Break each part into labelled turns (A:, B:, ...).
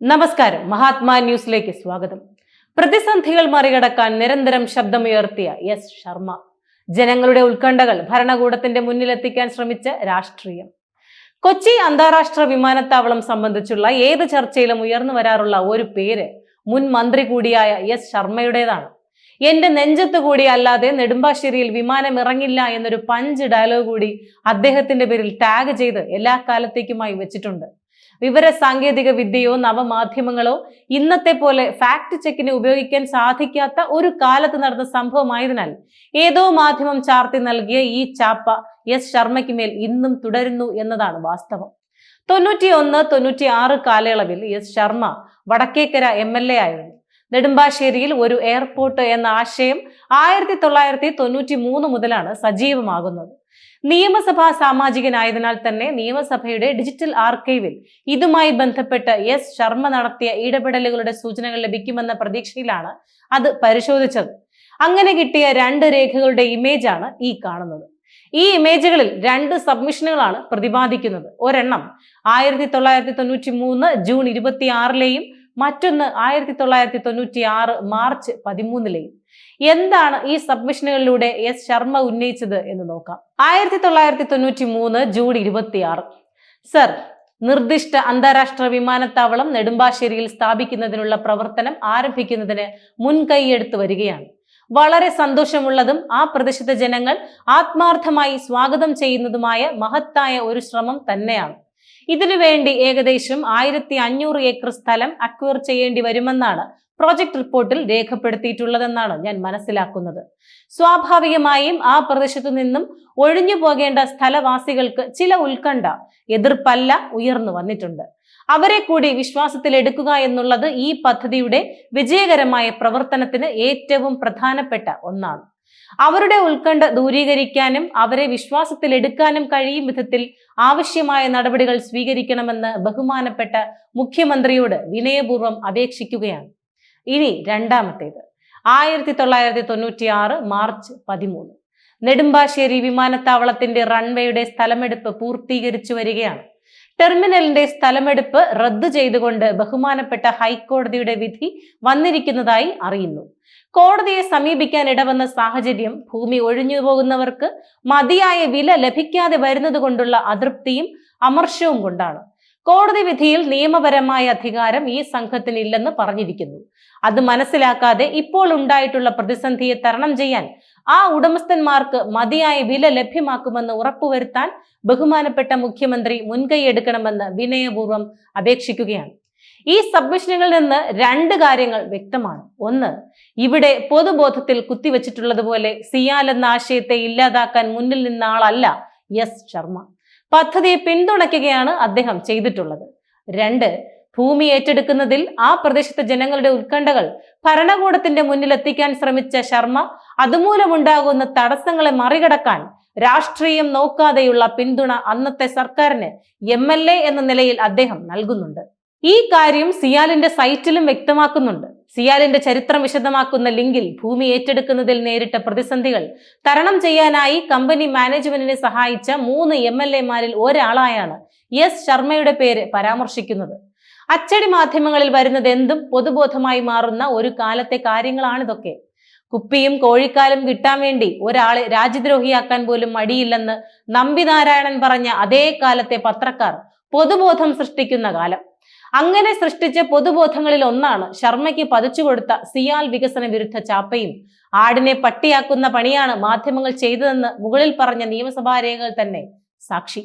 A: നമസ്കാരം. മഹാത്മാ ന്യൂസിലേക്ക് സ്വാഗതം. പ്രതിസന്ധികൾ മറികടക്കാൻ നിരന്തരം ശബ്ദമുയർത്തിയ എസ് ശർമ്മ. ജനങ്ങളുടെ ഉത്കണ്ഠകൾ ഭരണകൂടത്തിന്റെ മുന്നിലെത്തിക്കാൻ ശ്രമിച്ച രാഷ്ട്രീയം. കൊച്ചി അന്താരാഷ്ട്ര വിമാനത്താവളം സംബന്ധിച്ചുള്ള ഏത് ചർച്ചയിലും ഉയർന്നു വരാറുള്ള ഒരു പേര് മുൻ മന്ത്രി കൂടിയായ എസ് ശർമ്മയുടേതാണ്. എന്റെ നെഞ്ചത്ത് കൂടി അല്ലാതെ നെടുമ്പാശ്ശേരിയിൽ വിമാനം ഇറങ്ങില്ല എന്നൊരു പഞ്ച് ഡയലോഗ് കൂടി അദ്ദേഹത്തിന്റെ പേരിൽ ടാഗ് ചെയ്ത് എല്ലാ കാലത്തേക്കുമായി വെച്ചിട്ടുണ്ട്. വിവര സാങ്കേതിക വിദ്യയോ നവമാധ്യമങ്ങളോ ഇന്നത്തെ പോലെ ഫാക്ട് ചെക്കിന് ഉപയോഗിക്കാൻ സാധിക്കാത്ത ഒരു കാലത്ത് നടന്ന സംഭവമായതിനാൽ ഏതോ മാധ്യമം ചാർത്തി നൽകിയ ഈ ചാപ്പ എസ് ശർമ്മയ്ക്ക് മേൽ ഇന്നും തുടരുന്നു എന്നതാണ് വാസ്തവം. തൊണ്ണൂറ്റി ഒന്ന് തൊണ്ണൂറ്റി ആറ് കാലയളവിൽ S Sharma Vadakkekara M L A ആയിരുന്നു. നെടുമ്പാശ്ശേരിയിൽ ഒരു എയർപോർട്ട് എന്ന ആശയം ആയിരത്തി തൊള്ളായിരത്തി തൊണ്ണൂറ്റി മൂന്ന് മുതലാണ് സജീവമാകുന്നത്. നിയമസഭാ സാമാജികനായതിനാൽ തന്നെ നിയമസഭയുടെ ഡിജിറ്റൽ ആർക്കൈവിൽ ഇതുമായി ബന്ധപ്പെട്ട് എസ് ശർമ്മ നടത്തിയ ഇടപെടലുകളുടെ സൂചനകൾ ലഭിക്കുമെന്ന പ്രതീക്ഷയിലാണ് അത് പരിശോധിച്ചത്. അങ്ങനെ കിട്ടിയ രണ്ട് രേഖകളുടെ ഇമേജാണ് ഈ കാണുന്നത്. ഈ ഇമേജുകളിൽ രണ്ട് സബ്മിഷനുകളാണ് പ്രതിപാദിക്കുന്നത്. ഒരെണ്ണം ആയിരത്തി തൊള്ളായിരത്തി തൊണ്ണൂറ്റി മൂന്ന് ജൂൺ ഇരുപത്തി ആറിലെയും മറ്റൊന്ന് ആയിരത്തി തൊള്ളായിരത്തി തൊണ്ണൂറ്റി ആറ് മാർച്ച് പതിമൂന്നിലെയും. എന്താണ് ഈ സബ്മിഷനുകളിലൂടെ എസ് ശർമ്മ ഉന്നയിച്ചത് എന്ന് നോക്കാം. ആയിരത്തി തൊള്ളായിരത്തി തൊണ്ണൂറ്റി മൂന്ന് ജൂൺ ഇരുപത്തിയാറ്. സർ നിർദ്ദിഷ്ട അന്താരാഷ്ട്ര വിമാനത്താവളം നെടുമ്പാശ്ശേരിയിൽ സ്ഥാപിക്കുന്നതിനുള്ള പ്രവർത്തനം ആരംഭിക്കുന്നതിന് മുൻകൈയെടുത്തു വരികയാണ്. വളരെ സന്തോഷമുള്ളതും ആ പ്രദേശത്തെ ജനങ്ങൾ ആത്മാർത്ഥമായി സ്വാഗതം ചെയ്യുന്നതുമായ മഹത്തായ ഒരു ശ്രമം തന്നെയാണ്. ഇതിനു വേണ്ടി ഏകദേശം ആയിരത്തി അഞ്ഞൂറ് ഏക്കർ സ്ഥലം അക്വയർ ചെയ്യേണ്ടി വരുമെന്നാണ് പ്രോജക്ട് റിപ്പോർട്ടിൽ രേഖപ്പെടുത്തിയിട്ടുള്ളതെന്നാണ് ഞാൻ മനസ്സിലാക്കുന്നത്. സ്വാഭാവികമായും ആ പ്രദേശത്തു നിന്നും ഒഴിഞ്ഞു പോകേണ്ട സ്ഥലവാസികൾക്ക് ചില ഉത്കണ്ഠ എതിർപ്പല്ല ഉയർന്നു വന്നിട്ടുണ്ട്. അവരെ കൂടി വിശ്വാസത്തിൽ എടുക്കുക എന്നുള്ളത് ഈ പദ്ധതിയുടെ വിജയകരമായ പ്രവർത്തനത്തിന് ഏറ്റവും പ്രധാനപ്പെട്ട ഒന്നാണ്. അവരുടെ ഉത്കണ്ഠ ദൂരീകരിക്കാനും അവരെ വിശ്വാസത്തിൽ എടുക്കാനും കഴിയും വിധത്തിൽ ആവശ്യമായ നടപടികൾ സ്വീകരിക്കണമെന്ന് ബഹുമാനപ്പെട്ട മുഖ്യമന്ത്രിയോട് വിനയപൂർവം അപേക്ഷിക്കുകയാണ്. ഇനി രണ്ടാമത്തേത്. ആയിരത്തി തൊള്ളായിരത്തി തൊണ്ണൂറ്റി ആറ് മാർച്ച് പതിമൂന്ന്. നെടുമ്പാശ്ശേരി വിമാനത്താവളത്തിന്റെ റൺവേയുടെ സ്ഥലമെടുപ്പ് പൂർത്തീകരിച്ചു വരികയാണ്. ടെർമിനലിന്റെ സ്ഥലമെടുപ്പ് റദ്ദു ചെയ്തുകൊണ്ട് ബഹുമാനപ്പെട്ട ഹൈക്കോടതിയുടെ വിധി വന്നിരിക്കുന്നതായി അറിയുന്നു. കോടതിയെ സമീപിക്കാൻ ഇടവന്ന സാഹചര്യം ഭൂമി ഒഴിഞ്ഞു പോകുന്നവർക്ക് മതിയായ വില ലഭിക്കാതെ വരുന്നത് കൊണ്ടുള്ള അതൃപ്തിയും അമർഷവും കൊണ്ടാണ്. കോടതി വിധിയിൽ നിയമപരമായ അധികാരം ഈ സംഘത്തിന് ഇല്ലെന്ന് പറഞ്ഞിരിക്കുന്നു. അത് മനസ്സിലാക്കാതെ ഇപ്പോൾ ഉണ്ടായിട്ടുള്ള പ്രതിസന്ധിയെ തരണം ചെയ്യാൻ ആ ഉടമസ്ഥന്മാർക്ക് മതിയായ വില ലഭ്യമാക്കുമെന്ന് ഉറപ്പുവരുത്താൻ ബഹുമാനപ്പെട്ട മുഖ്യമന്ത്രി മുൻകൈയെടുക്കണമെന്ന് വിനയപൂർവം അപേക്ഷിക്കുകയാണ്. ഈ സബ്മിഷനുകളിൽ നിന്ന് രണ്ട് കാര്യങ്ങൾ വ്യക്തമാണ്. ഒന്ന് ഇവിടെ പൊതുബോധത്തിൽ കുത്തിവെച്ചിട്ടുള്ളതുപോലെ സിയാൽ എന്ന ആശയത്തെ ഇല്ലാതാക്കാൻ മുന്നിൽ നിന്ന ആളല്ല എസ് ശർമ്മ. പദ്ധതിയെ പിന്തുണയ്ക്കുകയാണ് അദ്ദേഹം ചെയ്തിട്ടുള്ളത്. രണ്ട് ഭൂമി ഏറ്റെടുക്കുന്നതിൽ ആ പ്രദേശത്തെ ജനങ്ങളുടെ ഉത്കണ്ഠകൾ ഭരണകൂടത്തിന്റെ മുന്നിൽ എത്തിക്കാൻ ശ്രമിച്ച ശർമ്മ അതുമൂലമുണ്ടാകുന്ന തടസ്സങ്ങളെ മറികടക്കാൻ രാഷ്ട്രീയം നോക്കാതെയുള്ള പിന്തുണ അന്നത്തെ സർക്കാരിന് എം എന്ന നിലയിൽ അദ്ദേഹം നൽകുന്നുണ്ട്. ഈ കാര്യം സിയാലിന്റെ സൈറ്റിലും വ്യക്തമാക്കുന്നുണ്ട്. സിയാലിന്റെ ചരിത്രം വിശദമാക്കുന്ന ലിങ്കിൽ ഭൂമി ഏറ്റെടുക്കുന്നതിൽ നേരിട്ട പ്രതിസന്ധികൾ തരണം ചെയ്യാനായി കമ്പനി മാനേജ്മെന്റിനെ സഹായിച്ച മൂന്ന് എം എൽ എമാരിൽ ഒരാളായാണ് എസ് ശർമ്മയുടെ പേര് പരാമർശിക്കുന്നത്. അച്ചടി മാധ്യമങ്ങളിൽ വരുന്നത് എന്തും പൊതുബോധമായി മാറുന്ന ഒരു കാലത്തെ കാര്യങ്ങളാണിതൊക്കെ കുപ്പിയും കോഴിക്കാലും കിട്ടാൻ വേണ്ടി ഒരാളെ രാജ്യദ്രോഹിയാക്കാൻ പോലും മടിയില്ലെന്ന് നമ്പിനാരായണൻ പറഞ്ഞ അതേ കാലത്തെ പത്രക്കാർ പൊതുബോധം സൃഷ്ടിക്കുന്ന കാലം. അങ്ങനെ സൃഷ്ടിച്ച പൊതുബോധങ്ങളിൽ ഒന്നാണ് ശർമ്മയ്ക്ക് പതിച്ചു കൊടുത്ത സിയാൽ വികസന വിരുദ്ധ ചാപ്പയും. ആടിനെ പട്ടിയാക്കുന്ന പണിയാണ് മാധ്യമങ്ങൾ ചെയ്തതെന്ന് മുകളിൽ പറഞ്ഞ നിയമസഭാ രേഖകൾ തന്നെ സാക്ഷി.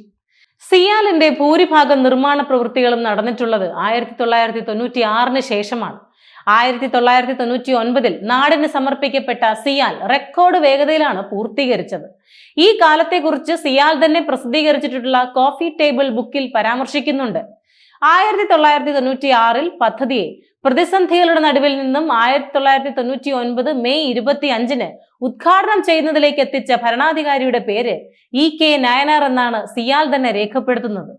A: സിയാലിന്റെ ഭൂരിഭാഗം നിർമ്മാണ പ്രവൃത്തികളും നടന്നിട്ടുള്ളത് ആയിരത്തി തൊള്ളായിരത്തി തൊണ്ണൂറ്റി ആറിന് ശേഷമാണ്. ആയിരത്തി തൊള്ളായിരത്തി തൊണ്ണൂറ്റി ഒൻപതിൽ നാടിന് സമർപ്പിക്കപ്പെട്ട സിയാൽ റെക്കോർഡ് വേഗതയിലാണ് പൂർത്തീകരിച്ചത്. ഈ കാലത്തെക്കുറിച്ച് സിയാൽ തന്നെ പ്രസിദ്ധീകരിച്ചിട്ടുള്ള കോഫി ടേബിൾ ബുക്കിൽ പരാമർശിക്കുന്നുണ്ട്. ആയിരത്തി തൊള്ളായിരത്തി തൊണ്ണൂറ്റി ആറിൽ പദ്ധതിയെ പ്രതിസന്ധികളുടെ നടുവിൽ നിന്നും ആയിരത്തി തൊള്ളായിരത്തി തൊണ്ണൂറ്റി ഒൻപത് മെയ് ഇരുപത്തി അഞ്ചിന് ഉദ്ഘാടനം ചെയ്യുന്നതിലേക്ക് എത്തിച്ച ഭരണാധികാരിയുടെ പേര് ഇ കെ നയനാർ എന്നാണ് സിയാൽ തന്നെ രേഖപ്പെടുത്തുന്നത്.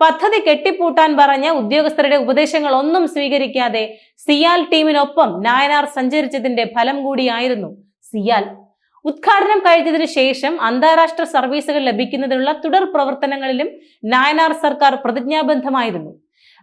A: പദ്ധതി കെട്ടിപ്പൂട്ടാൻ പറഞ്ഞ ഉദ്യോഗസ്ഥരുടെ ഉപദേശങ്ങൾ ഒന്നും സ്വീകരിക്കാതെ സിയാൽ ടീമിനൊപ്പം നായനാർ സഞ്ചരിച്ചതിന്റെ ഫലം കൂടിയായിരുന്നു സിയാൽ. ഉദ്ഘാടനം കഴിഞ്ഞതിനു ശേഷം അന്താരാഷ്ട്ര സർവീസുകൾ ലഭിക്കുന്നതിനുള്ള തുടർ പ്രവർത്തനങ്ങളിലും നായനാർ സർക്കാർ പ്രതിജ്ഞാബദ്ധമായിരുന്നു.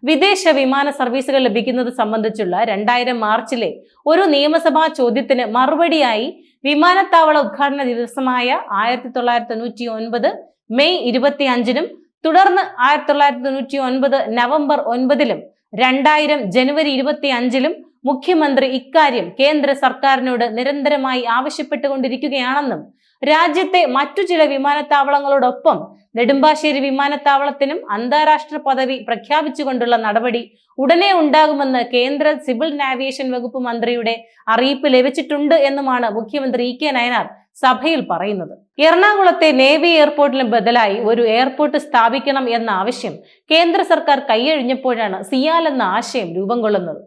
A: വിദേശ വിമാന സർവീസുകൾ ലഭിക്കുന്നത് സംബന്ധിച്ചുള്ള രണ്ടായിരം മാർച്ചിലെ ഒരു നിയമസഭാ ചോദ്യത്തിന് മറുപടിയായി വിമാനത്താവള ഉദ്ഘാടന ദിവസമായ ആയിരത്തി തൊള്ളായിരത്തി തൊണ്ണൂറ്റി ഒൻപത് മെയ് ഇരുപത്തി അഞ്ചിനും തുടർന്ന് ആയിരത്തി തൊള്ളായിരത്തി തൊണ്ണൂറ്റി ഒൻപത് നവംബർ ഒൻപതിലും രണ്ടായിരം ജനുവരി ഇരുപത്തി അഞ്ചിലും മുഖ്യമന്ത്രി ഇക്കാര്യം കേന്ദ്ര സർക്കാരിനോട് നിരന്തരമായി ആവശ്യപ്പെട്ടുകൊണ്ടിരിക്കുകയാണെന്നും രാജ്യത്തെ മറ്റു ചില വിമാനത്താവളങ്ങളോടൊപ്പം നെടുമ്പാശ്ശേരി വിമാനത്താവളത്തിനും അന്താരാഷ്ട്ര പദവി പ്രഖ്യാപിച്ചുകൊണ്ടുള്ള നടപടി ഉടനെ ഉണ്ടാകുമെന്ന് കേന്ദ്ര സിവിൽ നാവിയേഷൻ വകുപ്പ് മന്ത്രിയുടെ അറിയിപ്പ് ലഭിച്ചിട്ടുണ്ട് എന്നുമാണ് മുഖ്യമന്ത്രി ഇ കെ നയനാർ സഭയിൽ പറയുന്നത്. എറണാകുളത്തെ നേവി എയർപോർട്ടിന് ബദലായി ഒരു എയർപോർട്ട് സ്ഥാപിക്കണം എന്ന ആവശ്യം കേന്ദ്ര സർക്കാർ കൈയഴിഞ്ഞപ്പോഴാണ് സിയാൽ എന്ന ആശയം രൂപം കൊള്ളുന്നത്.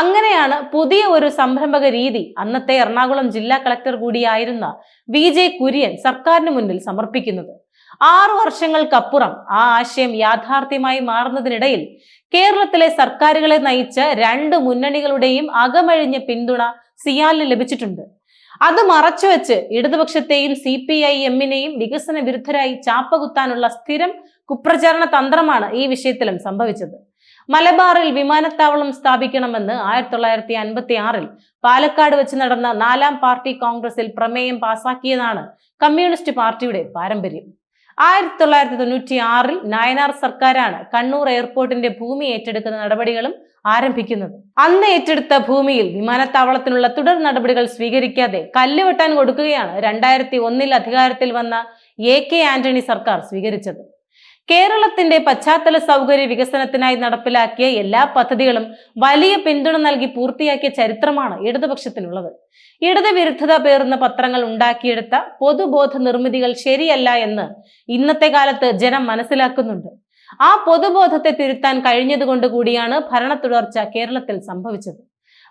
A: അങ്ങനെയാണ് പുതിയ ഒരു സംരംഭക രീതി അന്നത്തെ എറണാകുളം ജില്ലാ കളക്ടർ കൂടിയായിരുന്ന വി ജെ കുര്യൻ സർക്കാരിന് മുന്നിൽ സമർപ്പിക്കുന്നത്. ആറു വർഷങ്ങൾക്കപ്പുറം ആ ആശയം യാഥാർത്ഥ്യമായി മാറുന്നതിനിടയിൽ കേരളത്തിലെ സർക്കാരുകളെ നയിച്ച രണ്ട് മുന്നണികളുടെയും അകമഴിഞ്ഞ പിന്തുണ സിയാലിന് ലഭിച്ചിട്ടുണ്ട്. അത് മറച്ചുവെച്ച് ഇടതുപക്ഷത്തെയും സി പി ഐ എമ്മിനെയും വികസന വിരുദ്ധരായി ചാപ്പകുത്താനുള്ള സ്ഥിരം കുപ്രചാരണ തന്ത്രമാണ് ഈ വിഷയത്തിലും സംഭവിച്ചത്. മലബാറിൽ വിമാനത്താവളം സ്ഥാപിക്കണമെന്ന് ആയിരത്തി തൊള്ളായിരത്തി അൻപത്തി ആറിൽ പാലക്കാട് വെച്ച് നടന്ന നാലാം പാർട്ടി കോൺഗ്രസിൽ പ്രമേയം പാസാക്കിയതാണ് കമ്മ്യൂണിസ്റ്റ് പാർട്ടിയുടെ പാരമ്പര്യം. ആയിരത്തി തൊള്ളായിരത്തി തൊണ്ണൂറ്റി ആറിൽ നയനാർ സർക്കാരാണ് കണ്ണൂർ എയർപോർട്ടിന്റെ ഭൂമി ഏറ്റെടുക്കുന്ന നടപടികളും ആരംഭിക്കുന്നത്. അന്ന് ഏറ്റെടുത്ത ഭൂമിയിൽ വിമാനത്താവളത്തിനുള്ള തുടർ നടപടികൾ സ്വീകരിക്കാതെ കല്ലുവെട്ടാൻ കൊടുക്കുകയാണ് രണ്ടായിരത്തി ഒന്നിൽ അധികാരത്തിൽ വന്ന എ കെ ആന്റണി സർക്കാർ സ്വീകരിച്ചത്. കേരളത്തിന്റെ പശ്ചാത്തല സൗകര്യ വികസനത്തിനായി നടപ്പിലാക്കിയ എല്ലാ പദ്ധതികളും വലിയ പിന്തുണ നൽകി പൂർത്തിയാക്കിയ ചരിത്രമാണ് ഇടതുപക്ഷത്തിനുള്ളത്. ഇടതുവിരുദ്ധത പേർന്ന പത്രങ്ങൾ ഉണ്ടാക്കിയെടുത്ത പൊതുബോധ നിർമ്മിതികൾ ശരിയല്ല എന്ന് ഇന്നത്തെ കാലത്ത് ജനം മനസ്സിലാക്കുന്നുണ്ട്. ആ പൊതുബോധത്തെ തിരുത്താൻ കഴിഞ്ഞതുകൊണ്ട് കൂടിയാണ് ഭരണ തുടർച്ച കേരളത്തിൽ സംഭവിച്ചത്.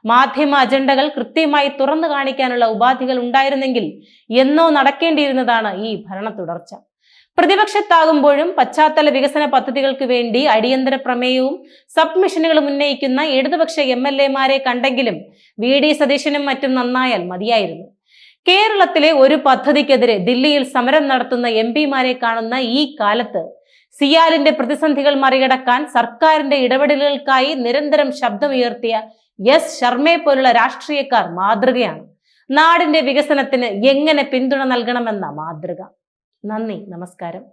A: മാധ്യമ അജണ്ടകൾ കൃത്യമായി തുറന്നു കാണിക്കാനുള്ള ഉപാധികൾ ഉണ്ടായിരുന്നെങ്കിൽ എന്നോ നടക്കേണ്ടിയിരുന്നതാണ് ഈ ഭരണ തുടർച്ച. പ്രതിപക്ഷത്താകുമ്പോഴും പശ്ചാത്തല വികസന പദ്ധതികൾക്ക് വേണ്ടി അടിയന്തര പ്രമേയവും സബ്മിഷനുകളും ഉന്നയിക്കുന്ന ഇടതുപക്ഷ എം എൽ എമാരെ കണ്ടെങ്കിലും വി ഡി സതീശനും മറ്റും നന്നായാൽ മതിയായിരുന്നു. കേരളത്തിലെ ഒരു പദ്ധതിക്കെതിരെ ദില്ലിയിൽ സമരം നടത്തുന്ന എം പിമാരെ കാണുന്ന ഈ കാലത്ത് സിയാലിന്റെ പ്രതിസന്ധികൾ മറികടക്കാൻ സർക്കാരിന്റെ ഇടപെടലുകൾക്കായി നിരന്തരം ശബ്ദമുയർത്തിയ എസ് ശർമ്മയെ പോലുള്ള രാഷ്ട്രീയക്കാർ മാതൃകയാണ്. നാടിന്റെ വികസനത്തിന് എങ്ങനെ പിന്തുണ നൽകണമെന്ന മാതൃക. നന്ദി നമസ്കാരം.